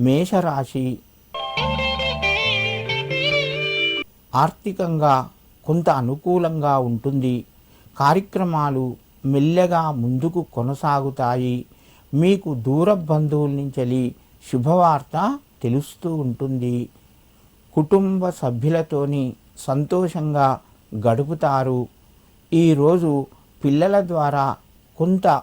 మేషరాశి ఆర్థికంగా కొంత అనుకూలంగా ఉంటుంది. కార్యక్రమాలు మెల్లగా ముందుకు కొనసాగుతాయి. మీకు దూర బంధువుల నుంచి శుభవార్త తెలుస్తూ ఉంటుంది. కుటుంబ సభ్యులతోని సంతోషంగా గడుపుతారు. ఈరోజు పిల్లల ద్వారా కొంత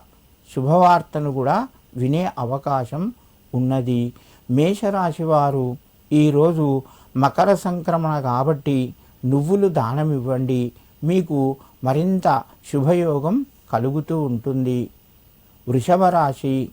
శుభవార్తను కూడా వినే అవకాశం ఉన్నది. మేషరాశి వారు ఈరోజు మకర సంక్రమణ కాబట్టి నువ్వులు దానం ఇవ్వండి. మీకు మరింత శుభయోగం కలుగుతూ ఉంటుంది. వృషభ రాశి.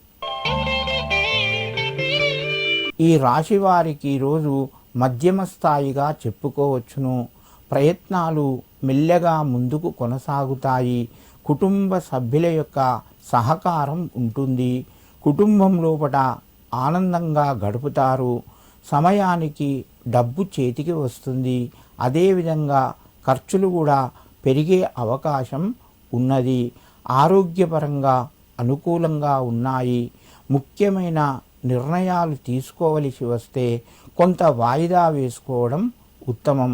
ఈ రాశి వారికి ఈరోజు మధ్యమ స్థాయిగా చెప్పుకోవచ్చును. ప్రయత్నాలు మెల్లగా ముందుకు కొనసాగుతాయి. కుటుంబ సభ్యుల యొక్క సహకారం ఉంటుంది. కుటుంబం లోపల ఆనందంగా గడుపుతారు. సమయానికి డబ్బు చేతికి వస్తుంది. అదేవిధంగా ఖర్చులు కూడా పెరిగే అవకాశం ఉన్నది. ఆరోగ్యపరంగా అనుకూలంగా ఉన్నాయి. ముఖ్యమైన నిర్ణయాలు తీసుకోవలసి వస్తే కొంత వాయిదా వేసుకోవడం ఉత్తమం.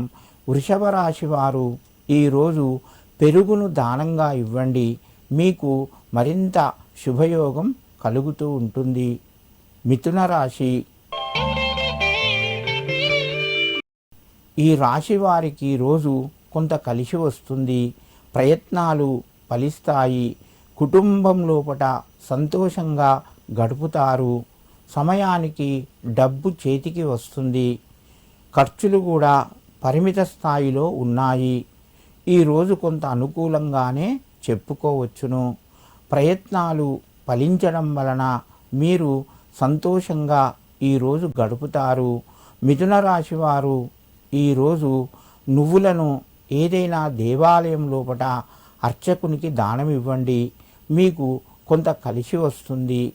వృషభ రాశి వారు ఈరోజు పెరుగును దానంగా ఇవ్వండి. మీకు మరింత శుభయోగం కలుగుతూ ఉంటుంది. మిథున రాశి. ఈ రాశి వారికి రోజు కొంత కలిసి వస్తుంది. ప్రయత్నాలు ఫలిస్తాయి. కుటుంబం లోపట సంతోషంగా గడుపుతారు. సమయానికి డబ్బు చేతికి వస్తుంది. ఖర్చులు కూడా పరిమిత స్థాయిలో ఉన్నాయి. ఈరోజు కొంత అనుకూలంగానే చెప్పుకోవచ్చును. ప్రయత్నాలు ఫలించడం వలన మీరు సంతోషంగా ఈరోజు గడుపుతారు. మిథున రాశి వారు ఈరోజు నువ్వులను ఏదైనా దేవాలయం లోపట అర్చకునికి దానం ఇవ్వండి మీకు కొంత కలిసి వస్తుంది.